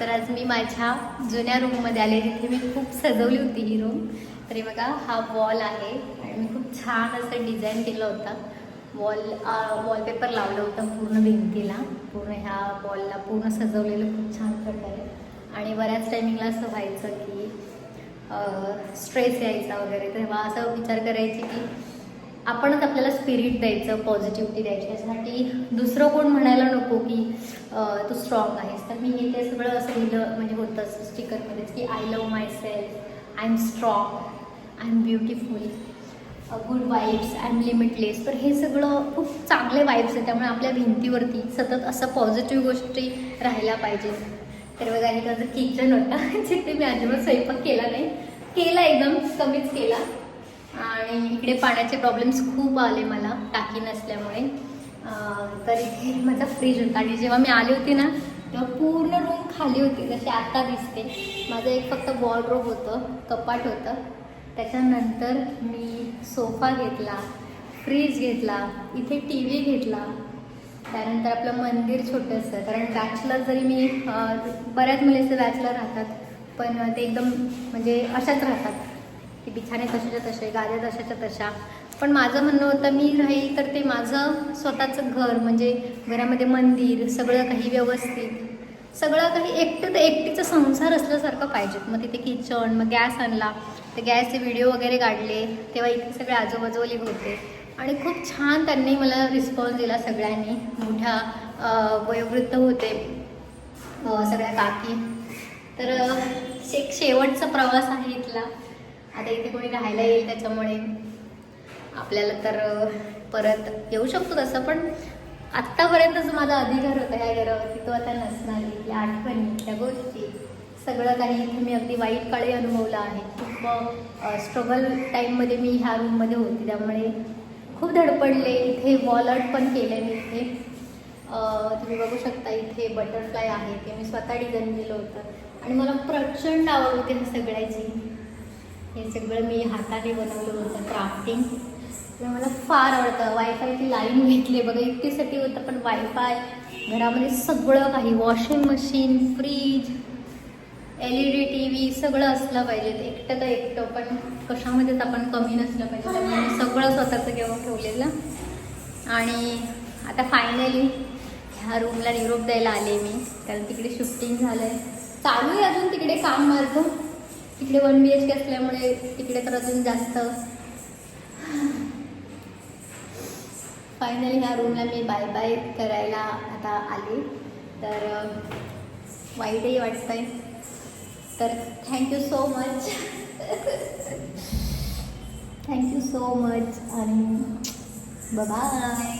तर आज मी माझ्या जुन्या रूममध्ये आले. तिथे मी खूप सजवली होती ही रूम तरी बघा हा वॉल आहे. आणि मी खूप छान असं डिझाईन केलं होतं. वॉल वॉलपेपर लावलं होतं पूर्ण भिंतीला. पूर्ण ह्या वॉलला पूर्ण सजवलेलं खूप छान प्रकारे. आणि बऱ्याच टायमिंगला असं व्हायचं की स्ट्रेस यायचा वगैरे. तेव्हा असं विचार करायची की आपणच आपल्याला स्पिरिट द्यायचं पॉझिटिव्हिटी द्यायची. याच्यासाठी दुसरं कोण म्हणायला नको की तू स्ट्रॉंग आहेस. तर मी हे ते सगळं असं लिहिलं म्हणजे होतं स्टिकरमध्येच की I love myself I am strong I am beautiful good vibes I am limitless तर हे सगळं खूप चांगले वाईब्स आहेत. त्यामुळे आपल्या भिंतीवरती सतत असं पॉझिटिव्ह गोष्टी राहायला पाहिजे तर बघा हे माझं किचन होतं. जिथे मी अजिबात स्वयंपाक केला नाही. केला एकदम कमीच केला. आणि इकडे पाण्याचे प्रॉब्लेम्स खूप आले मला टाकी नसल्यामुळे. तर इथे माझा फ्रीज होता आणि जेव्हा मी आली होती ना तेव्हा पूर्ण रूम खाली होती जशी आता दिसते. माझं एक फक्त वॉलड्रोब होतं कपाट होतं. त्याच्यानंतर मी सोफा घेतला फ्रीज घेतला इथे टी व्ही घेतला. त्यानंतर आपलं मंदिर छोटंसं कारण बॅचलर जरी मी बऱ्याच मुलीचं बॅचलर राहतात पण ते एकदम म्हणजे अशाच राहतात. की बिछाने तशाच्या तसे गाद्या तशाच्या तशा. पण माझं म्हणणं होतं मी राहील तर ते माझं स्वतःचं घर म्हणजे घरामध्ये मंदिर सगळं काही व्यवस्थित. सगळं काही एकटं तर एकटीचा संसार असल्यासारखं पाहिजेत. मग तिथे किचन मग गॅस आणला. ते गॅसचे व्हिडिओ वगैरे काढले. तेव्हा इथे सगळे आजूबाजूले होते. आणि खूप छान त्यांनी मला रिस्पॉन्स दिला सगळ्यांनी. मोठ्या वयोवृद्ध होते सगळ्या काकी. तर एक शेवटचा प्रवास आहे इथला. आता इथे कोणी राहायला येईल त्याच्यामुळे आपल्याला तर परत येऊ शकतो तसं पण आत्तापर्यंतच माझा अधिकार होता ह्या घरावरती तो आता नसणार या आठवणी त्या गोष्टी. सगळं काही इथे मी अगदी वाईट काळी अनुभवला आहे. खूप स्ट्रगल टाईममध्ये मी ह्या रूममध्ये होती. त्यामुळे खूप धडपडले. इथे वॉल आर्ट पण केलं मी इथे. तुम्ही बघू शकता इथे बटरफ्लाय आहे ते. मी स्वतः डिझाईन केलं होतं. आणि मला प्रचंड आवड होती हे सगळ्याची. हे सगळं मी हाताने बनवलं होतं क्राफ्टिंग तर मला फार आवडतं. वायफायची लाईन घेतली बघा इतकेसाठी होतं पण वायफाय घरामध्ये सगळं काही washing machine fridge L E D T V सगळं असलं पाहिजे. एकटं तर एकटं पण कशामध्येच आपण कमी नसलं पाहिजे. त्यामुळे मी सगळं स्वतःचं घेऊन ठेवलेलं. आणि आता फायनली ह्या रूमला निरोप द्यायला आले मी. कारण तिकडे शिफ्टिंग झालं आहे चालू आहे अजून तिकडे काम माझं तिकडे वन बी एच के असल्यामुळे तिकडे तर अजून जास्त. फायनली ह्या रूमला मी बाय बाय करायला आता आले. तर वाईटही वाटतं आहे तर thank you so much thank you so much आणि बाय